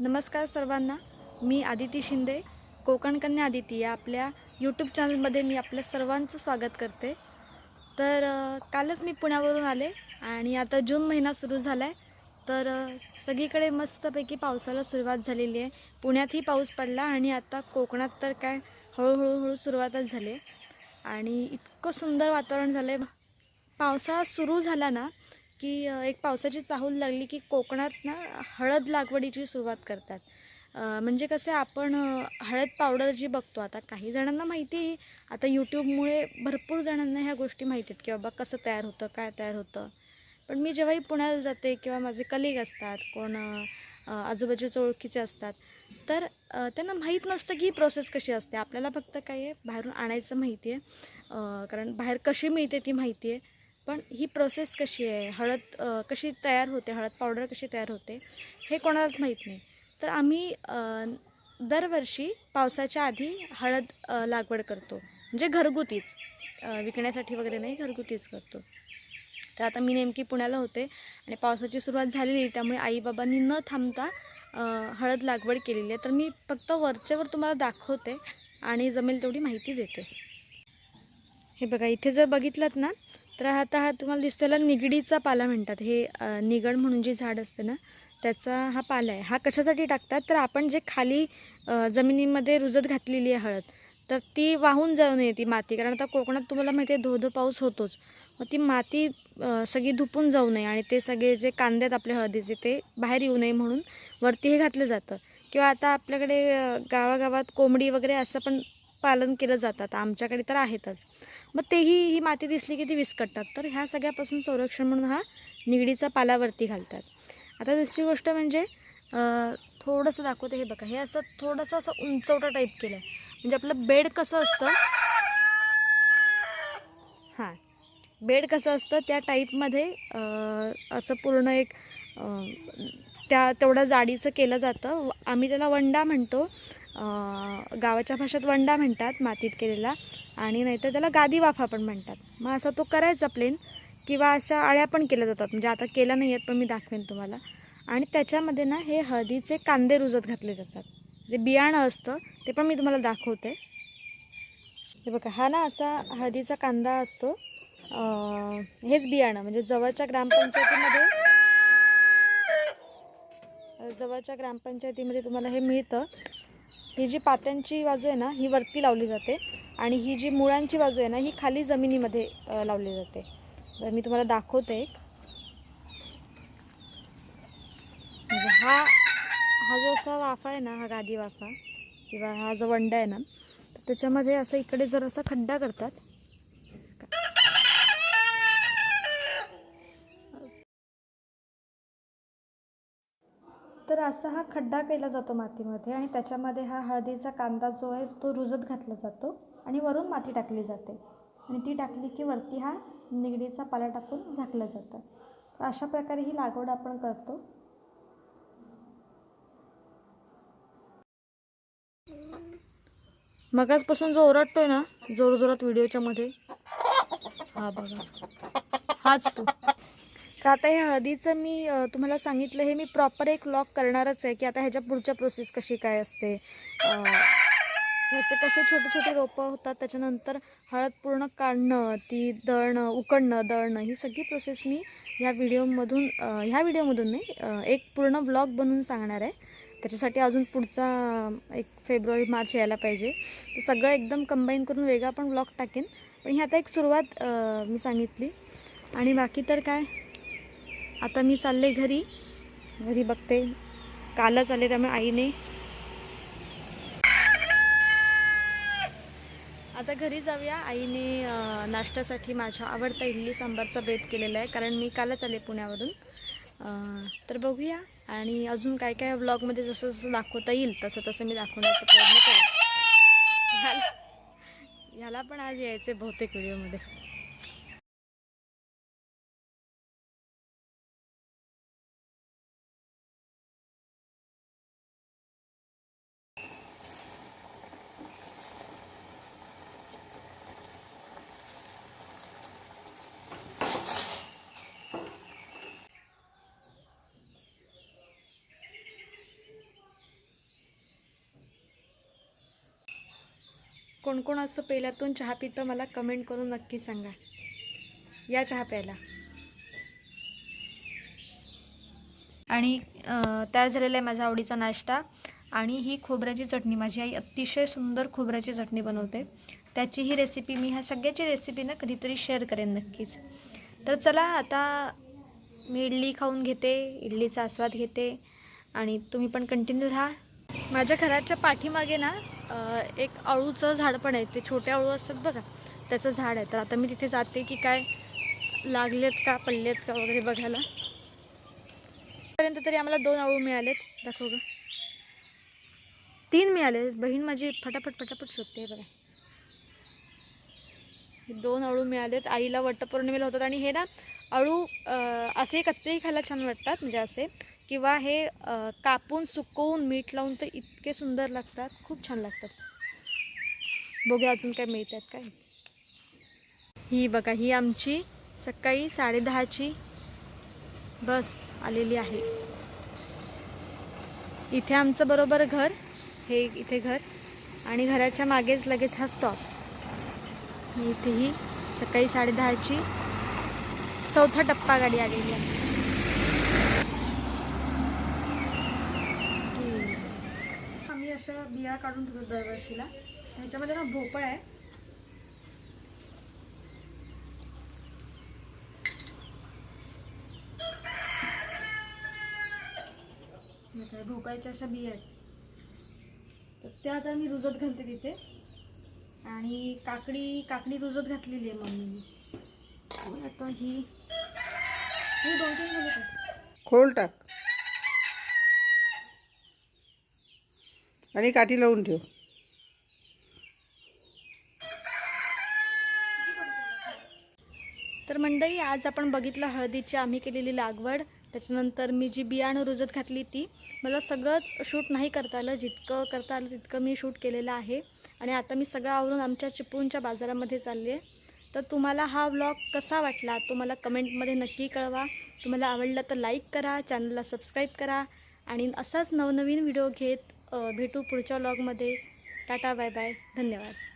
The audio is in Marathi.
नमस्कार सर्वांना. मी आदिती शिंदे कोकण कन्या आदिती या आपल्या यूट्यूब चॅनलमध्ये मी आपल्या सर्वांचं स्वागत करते. तर कालच मी पुण्यावरून आले आणि आता जून महिना सुरू झाला आहे तर सगळीकडे मस्तपैकी पावसाला सुरुवात झालेली आहे. पुण्यातही पाऊस पडला आणि आता कोकणात तर काय हळूहळू हळू सुरुवातच झाली आणि इतकं सुंदर वातावरण झालं आहे पावसाळा सुरू झाला ना की एक पावसाची चाहूल लागली की कोकणात ना हळद लागवडीची सुरुवात करतात. म्हणजे कसं आपण हळद पावडर जी बघतो आता काही जणांना माहिती आता यूट्यूबमुळे भरपूर जणांना ह्या गोष्टी माहिती आहेत की बाबा कसं तयार होतं काय तयार होतं. पण मी जेव्हाही पुण्याला जाते किंवा माझे कलिग असतात कोण आजूबाजूच्या ओळखीचे असतात तर त्यांना माहीत नसतं की ही प्रोसेस कशी असते. आपल्याला फक्त काय आहे बाहेरून आणायचं माहिती आहे. कारण बाहेर कशी मिळते ती माहिती आहे. पण ही प्रोसेस कशी आहे? हळद कशी तयार होते? हळद पावडर कशी तयार होते? हे कोणालाच माहीत नाही. तर आम्ही दरवर्षी पावसाच्या आधी हळद लागवड करतो. म्हणजे घरगुतीच. विकण्यासाठी वगैरे नाही घरगुतीच करतो. तर आता मी नेमकी पुण्याला होते आणि पावसाची सुरुवात झालेली त्यामुळे आईबाबांनी न थांबता हळद लागवड केलेली आहे. तर मी फक्त वरच्यावर तुम्हाला दाखवते आणि जमेल तेवढी माहिती देते. हे बघा इथे जर बघितलात ना तर आता हा तुम्हाला दिसतो याला निगडीचा पाला म्हणतात. हे निगड म्हणून जी झाड असते ना त्याचा हा पाला आहे. हा कशासाठी टाकतात? तर आपण जे खाली जमिनीमध्ये रुजत घातलेली आहे हळद तर ती वाहून जाऊ नये ती माती. कारण आता कोकणात तुम्हाला माहिती आहे धो धो पाऊस होतोच. मग ती माती सगळी धुपून जाऊ नये आणि ते सगळे जे कांदे आहेत आपल्या हळदीचे ते बाहेर येऊ नये म्हणून वरती हे घातलं जातं. किंवा आता आपल्याकडे गावागावात कोंबडी वगैरे असं पण पालन केलं जातात. आमच्याकडे तर आहेतच. मग तेही ही माती दिसली की ती विस्कटतात. तर ह्या सगळ्यापासून संरक्षण म्हणून हा निगडीचा पालावरती घालतात. आता दुसरी गोष्ट म्हणजे थोडंसं दाखवते हे बघा. हे असं थोडंसं असं उंचवटा टाईप केलं आहे म्हणजे आपलं बेड कसं असतं? हां. बेड कसं असतं? त्या टाईपमध्ये असं पूर्ण एक त्या तेवढ्या जाडीचं केलं जातं. व- आम्ही त्याला वंडा म्हणतो. गावाच्या भाषेत वंडा म्हणतात मातीत केलेला. आणि नाहीतर त्याला गादी वाफा पण म्हणतात. मग असा तो करायचा प्लेन किंवा अशा आळ्या पण केल्या जातात. म्हणजे आता केल्या नाही आहेत पण मी दाखवेन तुम्हाला. आणि त्याच्यामध्ये ना हे हळदीचे कांदे रुजत घातले जातात. जे बियाणं असतं ते पण मी तुम्हाला दाखवते. हे बघा हा ना असा हळदीचा कांदा असतो. हेच बियाणं म्हणजे जवळच्या ग्रामपंचायतीमध्ये जवळच्या ग्रामपंचायतीमध्ये तुम्हाला हे मिळतं. ही जी पात्यांची बाजू आहे ना ही वरती लावली जाते आणि ही जी मुळांची बाजू आहे ना ही खाली जमिनीमध्ये लावली जाते. तर मी तुम्हाला दाखवते एक. म्हणजे हा हा जो असा वाफा आहे ना हा गादी वाफा किंवा हा जो वंडा आहे ना तर त्याच्यामध्ये असं इकडे जर असा खड्डा करतात तर असा हा खड्डा केला जातो मातीमध्ये आणि त्याच्यामध्ये हा हळदीचा कांदा जो आहे तो रुजत घातला जातो आणि वरून माती टाकली जाते. आणि ती टाकली की वरती हा निगडीचा पाला टाकून झाकलं जातं. तर अशा प्रकारे ही लागवड आपण करतो. मगाचपासून जो ओरडतोय ना जोर जोरात व्हिडिओच्या मध्ये. हा बघा. हाच तू. तर आता हे हळदीचं मी तुम्हाला सांगितलं हे मी प्रॉपर एक लॉक करणारच आहे की आता ह्याच्या पुढच्या प्रोसेस कशी काय असते. ह्याचे कसे छोटे छोटे रोपं होतात त्याच्यानंतर हळद पूर्ण काढणं ती दळणं उकडणं दळणं ही सगळी प्रोसेस मी ह्या व्हिडिओमधून ह्या व्हिडिओमधून नाही एक पूर्ण ब्लॉग बनवून सांगणार आहे. त्याच्यासाठी अजून पुढचा एक फेब्रुवारी मार्च यायला पाहिजे. तर सगळं एकदम कंबाईन करून वेगळा पण ब्लॉग टाकेन. पण ही आता एक सुरुवात मी सांगितली. आणि बाकी तर काय? आता मी चालले घरी. घरी बघते. कालच आले त्यामुळे आईने. आता घरी जाऊया. आईने नाश्त्यासाठी माझ्या आवडता इडली सांबारचा बेत केलेला आहे. कारण मी कालच आले पुण्यावरून. तर बघूया. आणि अजून काय काय ब्लॉगमध्ये जसं जसं दाखवता येईल तसं तसं मी दाखवण्याचा प्रयत्न करेन. ह्याला ह्याला पण आज यायचे बहुतेक व्हिडिओमध्ये. कोण कोण असं पहिल्यातून चहा पितं मला कमेंट करून नक्की सांगा. या चहा प्यायला. आणि तयार झालेला आहे माझा आवडीचा नाश्ता. आणि ही खोबऱ्याची चटणी माझी आई अतिशय सुंदर खोबऱ्याची चटणी बनवते. त्याची ही रेसिपी मी ह्या सगळ्याची रेसिपी ना कधीतरी शेअर करेन नक्कीच. तर चला आता मी इडली खाऊन घेते इडलीचा आस्वाद घेते. आणि तुम्ही पण कंटिन्यू राहा. माझ्या घराच्या पाठीमागे ना एक अळूचं झाड पण आहे ते छोटे अळू असतात बघा त्याचं झाड आहे. तर आता मी तिथे जाते की काय लागलेत का पडलेत का वगैरे बघायला. पर्यंत तरी आम्हाला दोन अळू मिळालेत. दाखव ग. तीन मिळाले. बहीण माझी फटाफट फटाफट शोधते बघा. दोन अळू मिळालेत. आईला वटपौर्णिमेला होतात. आणि हे ना अळू असे कच्चेही खायला छान वाटतात. म्हणजे असे. किंवा हे कापून सुकवून मीठ लावून तर इतके सुंदर लागतात. खूप छान लागतात. बघूया अजून काय मिळतात काय. ही बघा ही आमची सकाळी साडेदहाची बस आलेली आहे. इथे आमचं बरोबर घर हे इथे घर आणि घराच्या मागेच लगेच हा स्टॉप इथेही सकाळी साडेदहाची चौथा टप्पा गाडी आलेली आहे आम्ही अशा बिया काढून ठेवतो दरवर्षीला. ह्याच्यामध्ये ना भोपळ आहे. काय भोपळ्याच्या अशा बिया आहेत. तर त्या आता मी रुजत घालते तिथे. आणि काकडी काकडी रुजत घातलेली आहे मम्मीने. आता ही ही दोन तीन खोल टाक. आणि काठी लावून ठेव. तर मंडळी आज आपण बघितलं हळदीची आम्ही केलेली लागवड. त्याच्यानंतर मी जी बियाणं रुजत घातली ती मला सगळंच शूट नाही करता आलं. जितकं करता आलं तितकं मी शूट केलेलं आहे. आणि आता मी सगळं आवरून आमच्या चिपळूणच्या बाजारामध्ये चालली आहे तर तुम्हाला हा व्लॉग कसा वाटला तो मला कमेंटमध्ये नक्की कळवा. तुम्हाला आवडला तर लाईक करा चॅनलला सबस्क्राईब करा. आणि असाच नवनवीन व्हिडिओ घेत भेटू पुढच्या व्लॉगमध्ये टाटा बाय बाय धन्यवाद.